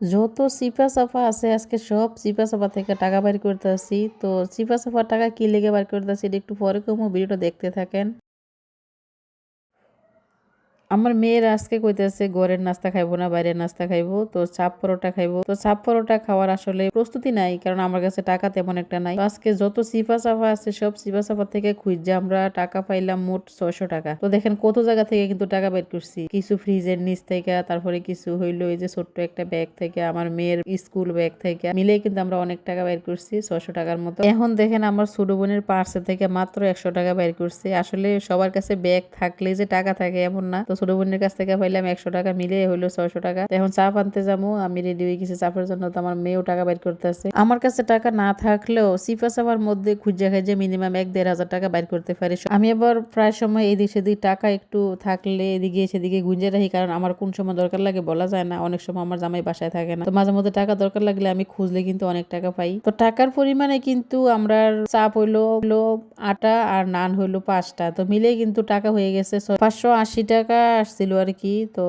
যত সিপা সাফা আছে, আজকে সব সিপা সাফা থেকে টাকা বাইর করতেছি তো সিপা সাফার টাকা কী লেগে বের করতেছি এটা একটু পরে কমো, ভিডিওটা দেখতে থাকেন। আমার মেয়ের আজকে কইতেছে, ঘরের নাস্তা খাইবো না, বাইরের নাস্তা খাইবো, তো চাপ পরোটা খাইবো। তো চাপ পরোটা খাওয়ার আসলে প্রস্তুতি নাই, কারণ আমার কাছে টাকা তেমন একটা নাই। আজকে যত সিপা চাপা আছে, সব সিপা চাপা থেকে খুঁজে আমরা টাকা পাইলাম মোট ছয়শো টাকা। তো দেখেন কত জায়গা থেকে কিন্তু টাকা বের করছি। কিছু ফ্রিজের নিচ থেকে, তারপরে কিছু হইল এই যে ছোট্ট একটা ব্যাগ থেকে, আমার মেয়ের স্কুল ব্যাগ থেকে মিলে কিন্তু আমরা অনেক টাকা বের করছি ছয়শো টাকার মতো। এখন দেখেন আমার ছোট বোনের পার্সে থেকে মাত্র একশো টাকা বের করছি। আসলে সবার কাছে ব্যাগ থাকলে যে টাকা থাকে এমন না। তো ছোট বোনের কাছ থেকে পাইলাম একশো টাকা মিলে হইল ছয়শো টাকা। এখন চা আনতে যাব আমি রেডি হয়ে গেছি চাপের জন্য, তো আমার মেয়েও টাকা বের করতেছে। আমার কাছে টাকা না থাকলেও সিফা চাপার মধ্যে খুঁজে খাইজে মিনিমাম এক দেড় হাজার টাকা বাইর করতে পারি। আমি আবার প্রায় সময় এদিক সেদিক টাকা একটু থাকলে এদিকে সেদিকে গুঞ্জে রাখি, কারণ আমার কোন সময় দরকার লাগে বলা যায় না, অনেক সময় আমার জামাই বাসায় থাকে না। তো মাঝে মধ্যে টাকা দরকার লাগলে আমি খুঁজলে কিন্তু অনেক টাকা পাই। তো টাকার পরিমাণে কিন্তু আমরা চাপ হইল আটা আর নান হইল পাঁচটা। তো মিলে কিন্তু টাকা হয়ে গেছে পাঁচশো আশি টাকা আসছিল আর কি, তো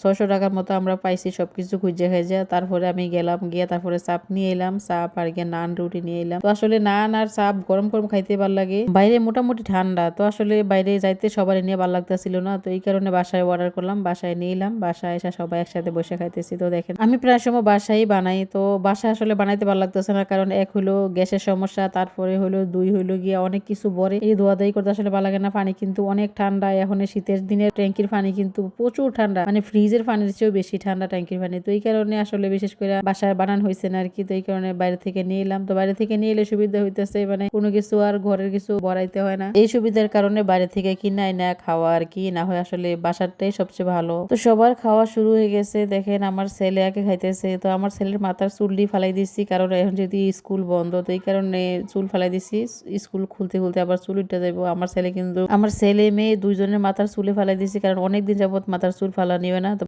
ছয়শো টাকার মতো আমরা পাইছি, সবকিছু খুঁজে খাইজা তারপরে আমি গেলাম, গিয়ে তারপরে চাপ নিয়ে এলাম, চাপ আর গিয়ে নান রুটি নিয়ে এলাম। তো আসলে নান আর চাপ গরম গরম খাইতে ভালো লাগে। বাইরে মোটামুটি ঠান্ডা, তো আসলে বাইরে যাইতে সবার নিয়ে ভালো লাগতেছিল না, তো এই কারণে বাসায় অর্ডার করলাম, বাসায় নিয়ে এলাম, বাসায় এসে সবাই একসাথে বসে খাইতেছি। তো দেখেন, আমি প্রায় সময় বাসায় বানাই, তো বাসায় আসলে বানাইতে ভালো লাগতেছে না, কারণ এক হলো গ্যাসের সমস্যা, তারপরে হলো, দুই হইল গিয়ে অনেক কিছু বরে। এই ধোয়া করতে আসলে ভালো লাগে না, পানি কিন্তু অনেক ঠান্ডা, এখন শীতের দিনে ট্যাঙ্কির পানি কিন্তু প্রচুর ঠান্ডা। মানে ফ্রিজের পানির চেয়েও বেশি ঠান্ডা ট্যাঙ্কির পানি। তো এই কারণে আসলে বিশেষ করে বাসায় বানান হয়েছে না আর কি তো এই কারণে বাইরে থেকে নিয়ে এলাম। তো বাইরে থেকে নিয়ে এলে সুবিধা হইতেছে মানে কোনো কিছু আর ঘরের কিছু বড়াইতে হয় না। এই সুবিধার কারণে বাইরে থেকে কিনাই না খাওয়া আর কি না হয় আসলে বাসারটাই সবচেয়ে ভালো। তো সবার খাওয়া শুরু হয়ে গেছে। দেখেন আমার ছেলে আগে খাইতেছে। তো আমার ছেলের মাথার চুলটি ফালাই দিচ্ছি কারণ এখন যদি স্কুল বন্ধ, তো এই কারণে চুল ফালাই দিচ্ছি স্কুল খুলতে খুলতে আবার চুল উঠে যাব আমার ছেলে কিন্তু, আমার ছেলে মেয়ে দুইজনের মাথার চুলে ফালাই দিচ্ছি কারণ অনেকদিন যাবৎ মাথার চুল ফালা নিবে না তো